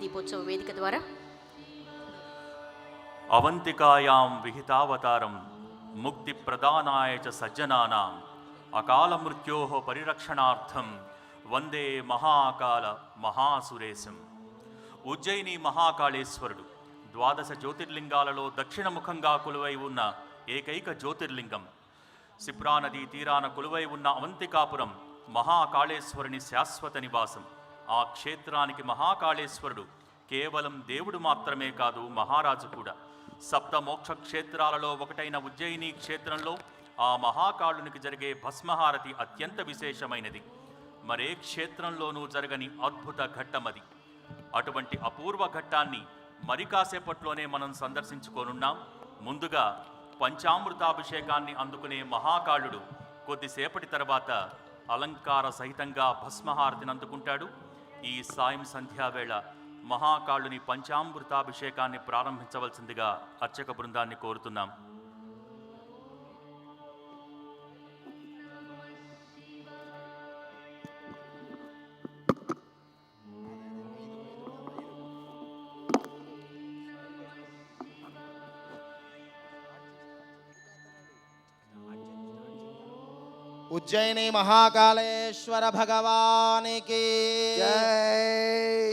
దీపోత్సవ వేదిక ద్వారా? అవంతికాయాం విహితావతారం ముక్తి ప్రదానాయ చ సజ్జనానాం అకాల మృత్యో పరిరక్షణార్థం వందే మహాకాల మహాసురేశం. ఉజ్జయిని మహాకాళేశ్వరుడు ద్వాదశ జ్యోతిర్లింగాలలో దక్షిణముఖంగా కొలువై ఉన్న ఏకైక జ్యోతిర్లింగం. సిప్రా నదీ తీరాన కొలువై ఉన్న అవంతికాపురం మహాకాళేశ్వరుని శాశ్వత నివాసం. ఆ క్షేత్రానికి మహాకాళేశ్వరుడు. కేవలం దేవుడు మాత్రమే కాదు మహారాజు కూడా. సప్తమోక్ష క్షేత్రాలలో ఒకటైన ఉజ్జయిని క్షేత్రంలో ఆ మహాకాళునికి జరిగే భస్మహారతి అత్యంత విశేషమైనది. మరే క్షేత్రంలోనూ జరగని అద్భుత ఘట్టమది. అటువంటి అపూర్వ ఘట్టాన్ని మరి కాసేపట్లోనే మనం సందర్శించుకోనున్నాం. ముందుగా పంచామృతాభిషేకాన్ని అందుకునే మహాకాళుడు కొద్దిసేపటి తర్వాత అలంకార సహితంగా భస్మహారతిని అందుకుంటాడు. ఈ సాయం సంధ్యావేళ మహాకాళుని పంచామృతాభిషేకాన్ని ప్రారంభించవలసిందిగా అర్చక బృందాన్ని కోరుతున్నాం. ఉజ్జయిని మహాకాళేశ్వర భగవానికి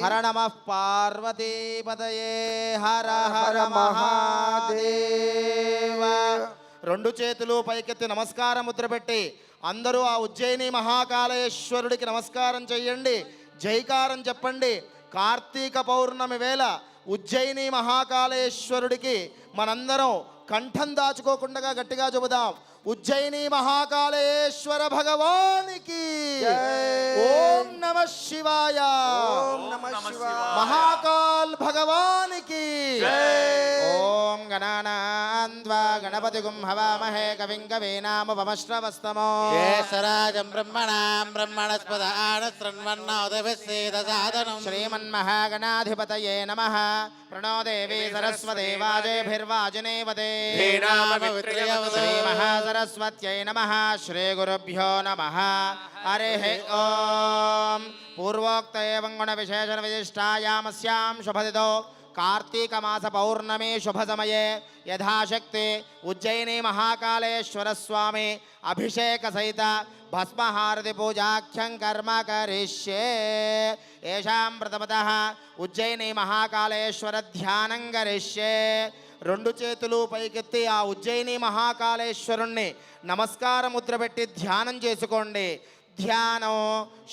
హర నమ పార్వతీపతయే హర హర మహాదేవ రెండు చేతులు పైకెత్తి నమస్కార ముద్ర పెట్టి అందరూ ఆ ఉజ్జయిని మహాకాళేశ్వరుడికి నమస్కారం చెయ్యండి. జైకారం చెప్పండి. కార్తీక పౌర్ణమి వేళ ఉజ్జయిని మహాకాళేశ్వరుడికి మనందరం కంఠం దాచుకోకుండా గట్టిగా చెబుదాం. ఉజ్జయిని మహాకాళేశ్వర భగవానికి ఓం నమ శివాయ మహాకాల్ భగవానికి ఓం గణానాన్వా గణపతి గుం హవామహే కవిం కవీనామపమశ్రవస్తమో కేశరాజం బ్రహ్మణాం బ్రహ్మణస్పద ఆనశృణ్వన్నోదభిస్సేదసాదనం శ్రీమన్మహాగణాధిపతయే నమ ప్రణో దేవి సరస్వతే వాజేభిర్వాజనేవతే శ్రీమహాసరస్వత్యై నమ శ్రీగురుభ్యో నమ హరి ఓం పూర్వోక్త ఏవం గుణ విశేషణ విశిష్టాయామస్యాం శుభదితో కార్తీక మాస పౌర్ణమి శుభ సమయే యథాశక్తి ఉజ్జయిని మహాకాళేశ్వర స్వామి అభిషేక సహిత భస్మహారతి రెండు చేతులు పైకెత్తి ఆ ఉజ్జయిని మహాకాళేశ్వరుణ్ణి నమస్కార ముద్ర పెట్టి ధ్యానం చేసుకోండి. ధ్యానం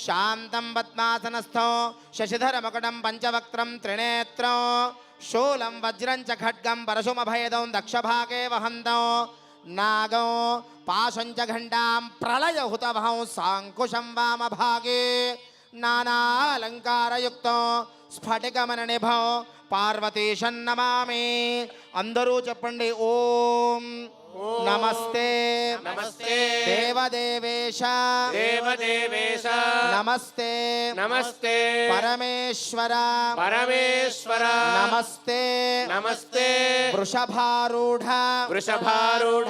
శాంతం పద్మాసనస్థం శశిధర మకుటం పంచవక్త్రం త్రినేత్రం శూలం వజ్రం చ ఖడ్గం పరశుమభేదం దక్షభాగే వహంతం నాగం పాశం చ ఘంటాం ప్రళయహుతభం సాంకుశం వామభాగే నానాలంకారయుక్తం స్ఫటికమననిభం పార్వతీశం నమామి అందరూ చెప్పండి ఓం నమస్తే. నమస్తే. దేవదేవేశ. దేవదేవేశ. నమస్తే. నమస్తే. పరమేశ్వర. పరమేశ్వర. నమస్తే. నమస్తే. వృషభారూఢ. వృషభారూఢ.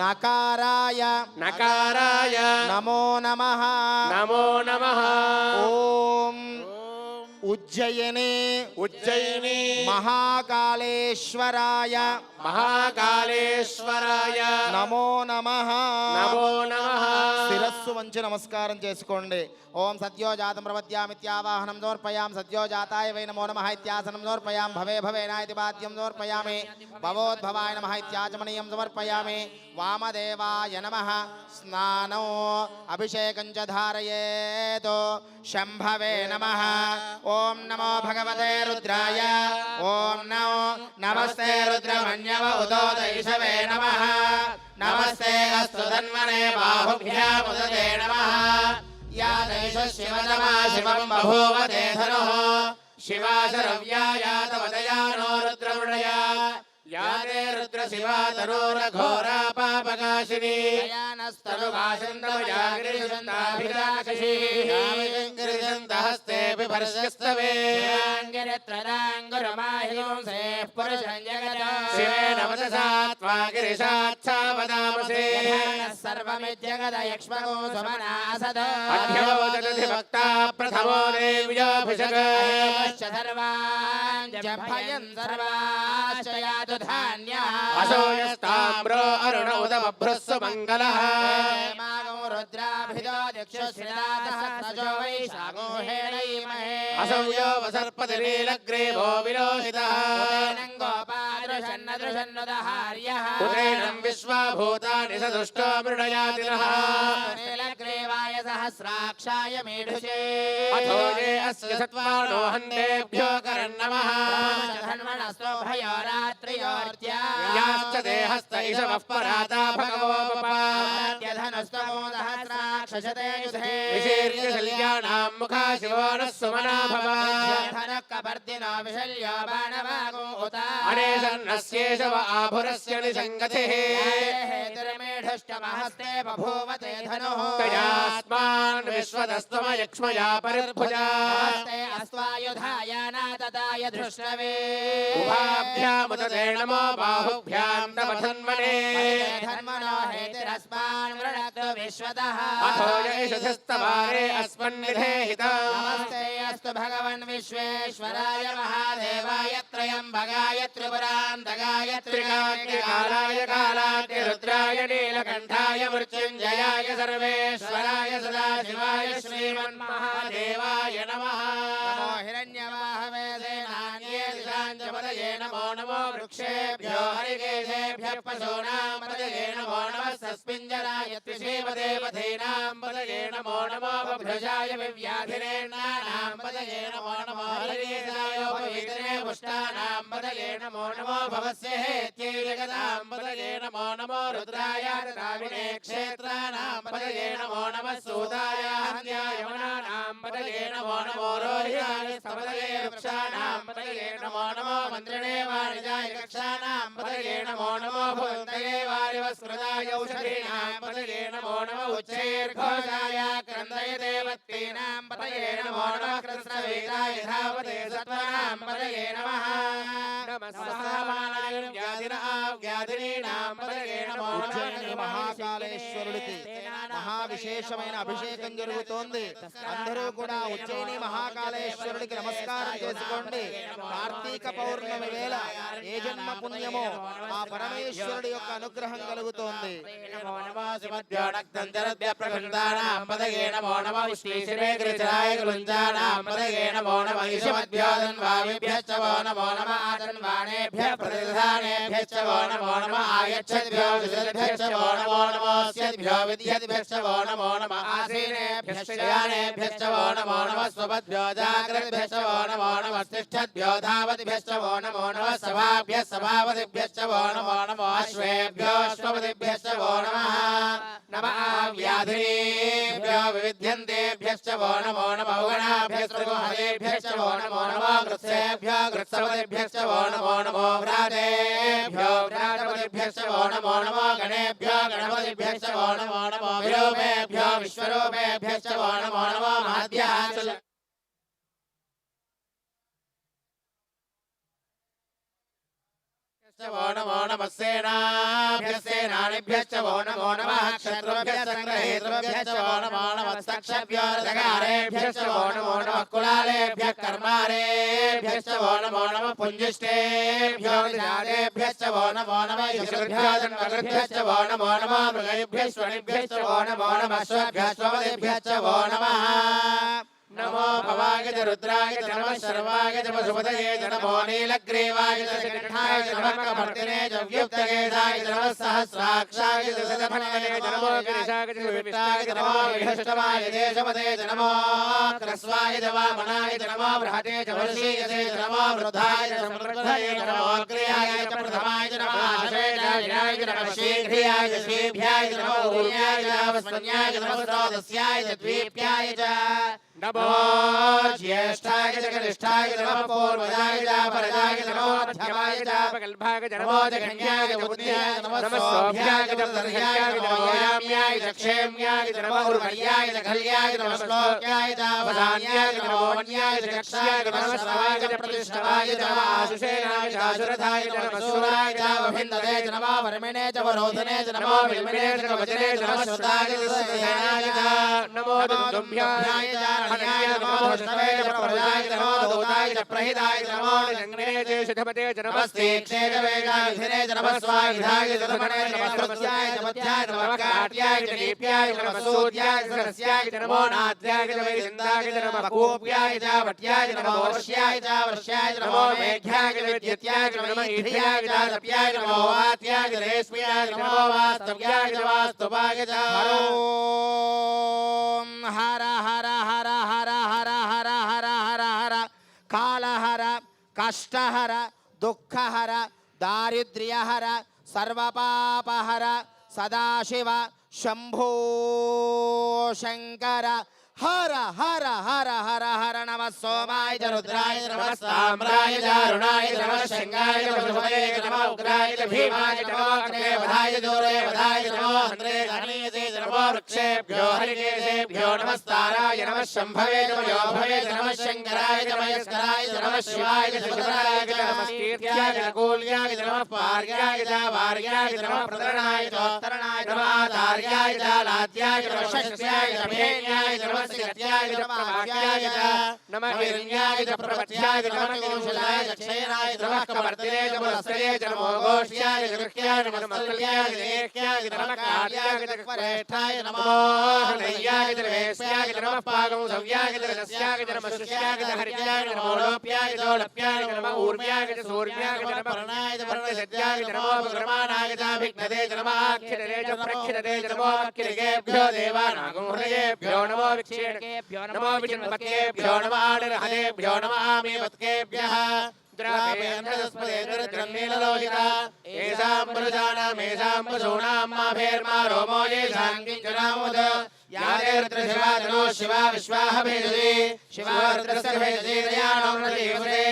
నకారాయ. నకారాయ. నమో నమః. నమో నమః. ఓం ఉజ్జయిని ఉజ్జయిని మహాకాళేశ్వరాయ మహాకాళేశ్వరాయ నమో నమః. నమో నమః. శిరస్సు వంచి నమస్కారం చేసుకోండి. ఓం సద్యోజాతం ప్రవద్యామిత్యావాహనం సమర్పయాం. సద్యోజాతాయ వై నమో నమః ఇత్యాసనం సమర్పయాం. భవే భవేనాయతి వాద్యం సమర్పయామి. భవోద్భవాయ నమః ఇత్యాచమనీయం సమర్పయామి. వామదేవాయ నమః. స్నానం అభిషేకం చ ధారయేతు. శంభవే నమః. ఓం ఓం నమో భగవతే రుద్రాయ. ఓం నమో నమస్తే రుద్రమన్యవ ఉదోదైషవే నమ. నమస్తే అస్తు ధన్వనే బాహుభ్యాముదతే నమః. యా దేశ శివతమా శివం బభూవ తే ధనుః. శివా శరవ్యా యా తవ దయానో రుద్రమృడయా యా తే రుద్ర శివా తనోరఘోరా పాపకాశిని హస్తే బిభర్షస్తవే శివే నమసా త్వా గిరిశాచ్చా వదామసే సర్వమిత్యగదయక్ష్మగో సుమనాసద అధ్యోదతి భక్తా ప్రథమో దేవ్యాభిషక సర్వాన్ జభయం సర్వాశ్చ యాతు ధాన్యః అసోయస్తామ్రో అరుణ ఉదమభ్రస్సు మంగళః మాగో రుద్రాభిదో దిక్షశ్రితాతః సజో వైశాఖో హేళైమహే అసౌయో వసర్పతి నీలగ్రీవో విలోహితः ఉదయనం గోపాదృశన్నదృశన్నుదహార్యః ఉదయనం दृशन्नदृशन्नदहार्यः उदयनं विश्वभूतानि स दुष्टो मृडयाति नः नीलग्रीवाय सहस्राक्षाय मेढुजे अस्य सत्त्वानो हन्तेभ्यो करन्नमः। धन्वणस्तोभयो रात्रियोर्त्याश्च देहस्त इषवः पराता भगवोपपाद्यधनस्तमोदहस्राक्षशते मुखा शिवो नः सुमना भव। कपर्दिनो विशल्यो बाणवागो उता अन्नस्येषव आभुरस्य निसङ्गतिः हेतुर्मेढश्च महस्ते बभूवते धनुः। तयास्मान् तदाय धृष्णवे। हेतिरस्मान् विश्वतः अथो यैषधिस्तवारे नमस्ते अस्तु भगवन् विश्वेश्वराय महादेवाय కాలాగ్ని రుద్రాయ నీలకంఠాయ మృత్యుంజయాయ సర్వేశ్వరాయ సదాశివాయ శ్రీమన్మహాదేవాయ నమః. నమో హిరణ్యవాహవే సేనాన్యే దిశాంచపదయే నమో నమో వృక్షేభ్యో హరికేశేభ్యః పశూనాం పదయే నమో నమః సస్మింజరాయ త్రిశేవదేవధీనాం పదయే నమో నమో బభ్రజాయ వివ్యాధిరేణానాం పదయే నమో నమో హరికేశాయోపవీతరే పుష్టానాం పదయే నమో నమో భవస్య హేత్యై జగదాం పదయే నమో నమో రుద్రాయ ద్రావిణే క్షేత్రానాం పదయే నమో నమః సూతాయ హన్యాయమనానాం పదయే నమో నమో రోహితాయ స్తపదయే వృక్షాణాం పదయే నమో నమో మంత్రిణే నమో నమో భవంతయే వారివస్కృతాయ ఔషధీనాం పదయే నమో నమో ఉచ్చైర్ఘోషాయ క్రందయ దేవత్తీనాం పదయే నమో నమః కృష్ణవేదాయ ధావతే సత్వనాం పదయే నమః నమస్సమానాయ వ్యాధిన వ్యాధినీనాం పదయే నమో నమః ఉజ్జయిని మహాకాళేశ్వరుడికి. మహా విశేషమైన అభిషేకం జరుగుతోంది. అందరూ కూడా ఉజ్జయిని మహాకాళేశ్వరుడికి నమస్కారం చేసుకోండి. కార్తీక పౌర్ణమి వేళ ఏ జన్మ పుణ్యమో ఆ పరమేశ్వరుడి యొక్క అనుగ్రహం కలుగుతోంది. నమో నమో శివద్యోనక్తంజరద్య నమ ఆయచ్చద్భ్యో వో నమో నమోస్యద్భ్యో విద్యద్భ్యశ్చ వో నమో నమ ఆసీనేభ్యశ్చ యానేభ్యశ్చ వో నమో నమ స్వపద్భ్యో జాగ్రద్భ్యశ్చ వో నమో నమ తిష్టద్భ్యో ధావతిభ్యశ్చ వో నమో నమ సభాభ్య సభావతిభ్యశ్చ వో నమో నమో అశ్వేభ్యో అశ్వపతిభ్యశ్చ వో నమః నమ వ్యాధిభ్యో వివిధ్యంతేభ్యశ్చ వో నమో నమ ఔగణాభ్యస్త్రగుహరేభ్యశ్చ వో నమో నమో గృత్సేభ్యో గృత్సపతిభ్యశ్చ వో నమో నమో వ్రాతేభ్యో వ్రాతపతిభ్యశ్చ వో నమో నమో గణేభ్యో గణపతిభ్యశ్చ వో నమో నమో విరూపేభ్యో విశ్వరూపేభ్యశ్చ వో నమో నమో మహద్యాచ वो नमो नमः सेनाभ्यस्तेनानिभ्यश्च वो नमो नमः क्षत्रुभ्यः सङ्ग्रहेतृभ्यश्च वो नमो नमः तक्षभ्यो रथकारेभ्यश्च वो नमो नमः कुलालेभ्यः कर्मारेभ्यश्च वो नमो नमः पुञ्जिष्टेभ्यो निजादेभ्यश्च वो नमो नमः यशुभ्यो जन्मकृभ्यश्च वो नमो नमः मृगैभ्यश्वनिभ्यश्च वो नमो नमः स्वभ्यश्वपतिभ्यश्च वो नमः नमो भवाय च रुद्राय च नमः सर्वाय च वसुपतये च नमो नीलग्रीवाय च श्रीकण्ठाय च नमः कपर्दिने च व्युक्तकेशाय च नमः सहस्राक्षाय च शतफलये च नमो गिरिशाय च विविष्टाय च नमो विहष्टमाय देशपते च नमो क्रस्वाय च वामनाय च नमो बृहते च वर्षीयसे च नमो वृद्धाय च समृद्धये च नमो अग्र्याय च प्रथमाय च नमः आशेषाय च नमः शीघ्रियाय च श्रीभ्याय च नमो ऊर्याय च वस्मन्याय च नमः स्रोतस्याय च द्वीप्याय च नमो ज्येष्ठाय जगनिष्ठाय नमः पूर्वजाय जापरजाय नमो मध्यमाय जापकल्पाय नमो जघन्याय जबुद्ध्याय नमः सोभ्याय जबुद्ध्याय नमो याम्याय जक्षेम्याय नमो उर्वर्याय जघल्याय नमो श्लोक्याय जावधान्याय नमो वन्याय जक्षाय नमः श्रवाय जप्रतिष्ठवाय नमः आशुषेणाय जाशुरथाय नमः सूराय जावभिन्दते नमः वरमिणे च वरोधने च नमो विलमिणे च वचने च नमः श्रुताय नमो दुम्भ्याय जा ब्रह्मण्याय नमो विष्णवे च प्रजाय नमो दूताय च प्रहिताय नमो च च वेदाय धीरे च च च मध्याय काट्याय च च सूर्याय च च नमो नाद्याय च वैरिन्दाय च च च वर्ष्याय च वर्ष्याय च नमो मेघ्याय च च च च नमो वात्याय च रेश्म्याय च नमो वास्तव्याय च च हर हर हर హర హర హర హర హర హర. కాళహర కష్టహర దుఃఖహర దారిద్ర్యహర సర్వపాపహర సదాశివ శంభో శంకర. హర హర హర హర హర నమ సోమాయ రుద్రాయ నమ సామ్రాయ దారుణాయ నమ శంగాయ నమ ఉగ్రాయ భీమాయ నమ వధాయ దూరే వధాయ నమ హంద్రే ధనే नमो वृक्षेभ्यो हरिकेशेभ्यो नमस्ताराय नमः शम्भवे नमयो भवे नमः शङ्कराय नमयस्कराय नमः शिवाय सुन्दराय नमः कीर्त्याय नमः पार्याय वार्याय नमः प्रतरणाय चोत्तरणाय नमः लाद्याय नमः नमेन्याय नमः सिद्ध्याय नमः वाक्याय नमः दक्षेणाय नमः कमर्दिने नमः गृह्याय नमः लेख्याय नमः नमः శ్రేష్ఠాయ నమో విక్షేణకేభ్యో నమో విజన్మకేభ్యో నమ ఆడర్హలేభ్యో నమ ఆమేవత్కేభ్య ोमो येषाङ्किञ्चनामुद यादेर्त्रशिवाजनो शिवा विश्वाः भेजते शिवारुद्रस्य भेजते दयाणोर्नदेवते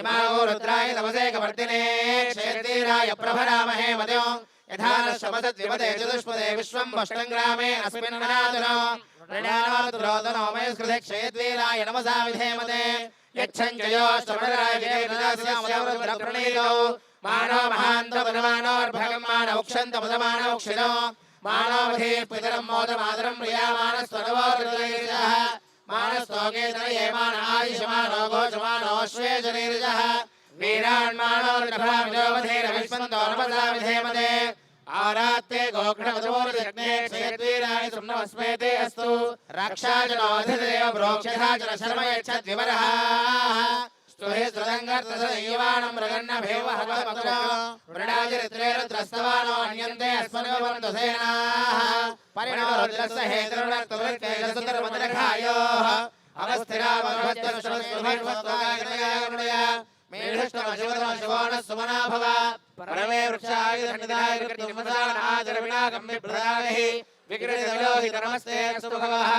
इमागो रुद्राय तमसे कवर्तिने क्षेत्रीराय प्रभरामहे मदयो यथा न शमसद्विपदे चतुष्पदे विश्वं वष्टङ्ग्रामे अस्मिन् मनातुरो रणयानोद्रोदनो मे स्कृते क्षेत्रीराय नमसा विधेमते यच्छञ्जयो समराजयप्रणीतो मानो महान्तपदमानोर्भगमानौक्षन्तपदमानौक्षिणो मानोऽवधे पितरं मोदमादरं प्रियामानस्वरवोदृतैर्जः मानस्तोकेतरयेमानायुषमानोगोचमानोऽश्वेजनीर्जः वीरान्मानोर्भ्रामिजोऽवधेरविष्मन्तोऽनपदा विधेमते आरात्ते गोघ्नवतमोरजग्नेक्षयद्वीराणि सुम्नमस्मेते अस्तु रक्षाजनोऽधिदेव प्रोक्षधाजन शर्म यच्छद्विवरः स्तुहे श्रुतङ्गर्तसंयवानं मृगन्नभेव हवमत्र वृणाजिरित्रेरुद्रस्तवानो अन्यन्ते अस्मन्वबन्धुसेनाः परिणो रुद्रस्य हेतरुणर्तुवृत्तेजसुतर्मदरखायोः अवस्थिरामभद्रश्रुभर्वत्वगायतया गुणया మేఘష్టమశివతమశివానసుమనాభవ పరమే వృక్షాయుధనిదాయకృతిమసానాదరవినాగమ్యప్రదాగహి వికృతిలోహి నమస్తే సుభవః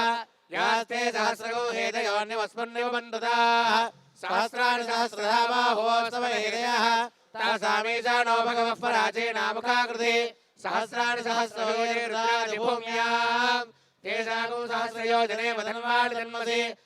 యాస్తే సహస్రగోహేదయోన్యమస్మన్నివ మండుతాః సహస్రాని సహస్రధామా హోస్తవ హేదయః. తాసామీశా నో భగవః పరాజేనాముఖాకృతి సహస్రాని సహస్రయోజనే రుద్రాది భూమ్యాం. తేషాగం సహస్రయోజనే మధన్వాడి జన్మసి.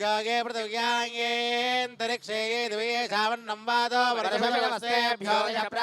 गागे पृथिव्यान्तरिक्षे द्वे सावन्नं वादो वर्षभ्यो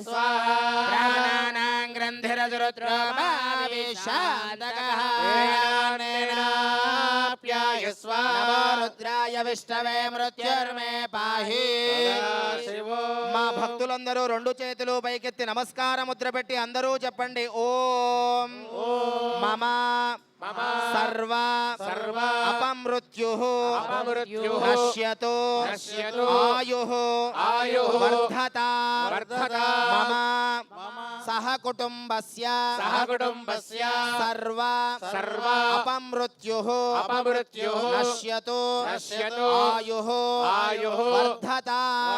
స్వాహ. రుద్రాయ విష్ణవే మృత్యుర్మే పాహి మా భక్తులందరూ రెండు చేతులు పైకెత్తి నమస్కార ముద్ర పెట్టి అందరూ చెప్పండి ఓం మమ సర్వ సర్వ అపమృత్యు ఆయు వర్ధత వర్ధత మమ సహ కుటుంబస్య సహ కుటుంబస్య సర్వ సర్వ అపమృత్యు అపమృత్యుః నశ్యతు నశ్యతు ఆయు ఆయుః వర్ధత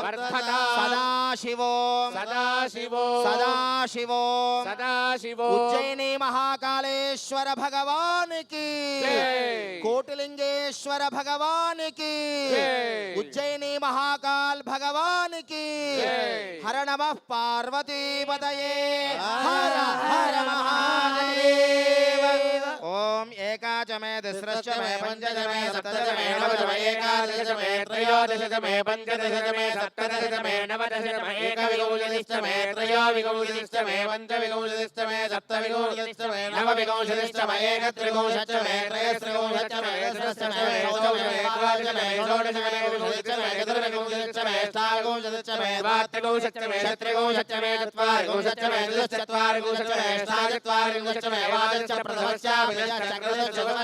వర్ధత సదాశివో సదాశివో సదాశివో సదాశివో ఉజ్జయిని మహాకాళేశ్వర భగవానికి జై. కోటిలింగేశ్వర భగవానికి జై. ఉజ్జయిని మహాకాల్ భగవానికి జై. హర నమ పార్వతీపతయే హర హర మహాదేవ ఓం ఏకాచ మే తిస్రశ్చ మే పంచచ మే సప్తచ మే నవచ మే ఏకాదశ మే త్రయోదశ మే పంచదశ మే సప్తదశ మే నవదశ మే ఏకవింశతిశ్చ మే త్రయోవింశతిశ్చ మే పంచవింశతిశ్చ మే సప్తవింశతిశ్చ మే నవవింశతిశ్చ మే ఏకత్రివింశతిశ్చ మే త్రయస్త్రివింశతిశ్చ మే సహస్రశ్చ మే చౌదశ మే ద్వాదశ మే షోడశ మే వింశతిశ్చ మే చతుర్వింశతిశ్చ మే అష్టావింశతిశ్చ మే ద్వాత్రివింశతిశ్చ మే షట్త్రివింశతిశ్చ మే చత్వారివింశతిశ్చ మే చతుశ్చత్వారివింశతిశ్చ మే అష్టాచత్వారివింశతిశ్చ మే వాదశ్చ ప్రథమశ్చ విదశ్చ చక్రశ్చ మూర్ధాజ యస్తిత్యాన్య యదశ్చాన్యశ్చ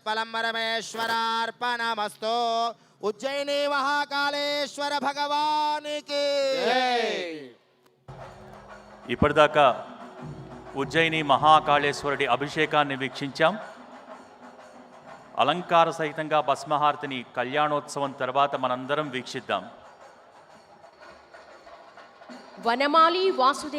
ఏతత్ఫలం పరమేశ్వరార్పణమస్తు ఉజ్జయిని మహాకాళేశ్వర భగవానికి. ఇప్పటిదాకా ఉజ్జయిని మహాకాళేశ్వరుడి అభిషేకాన్ని వీక్షించాం. అలంకార సహితంగా భస్మహారతిని కళ్యాణోత్సవం తర్వాత మనందరం వీక్షిద్దాం. వనమాలి వాసుదేవ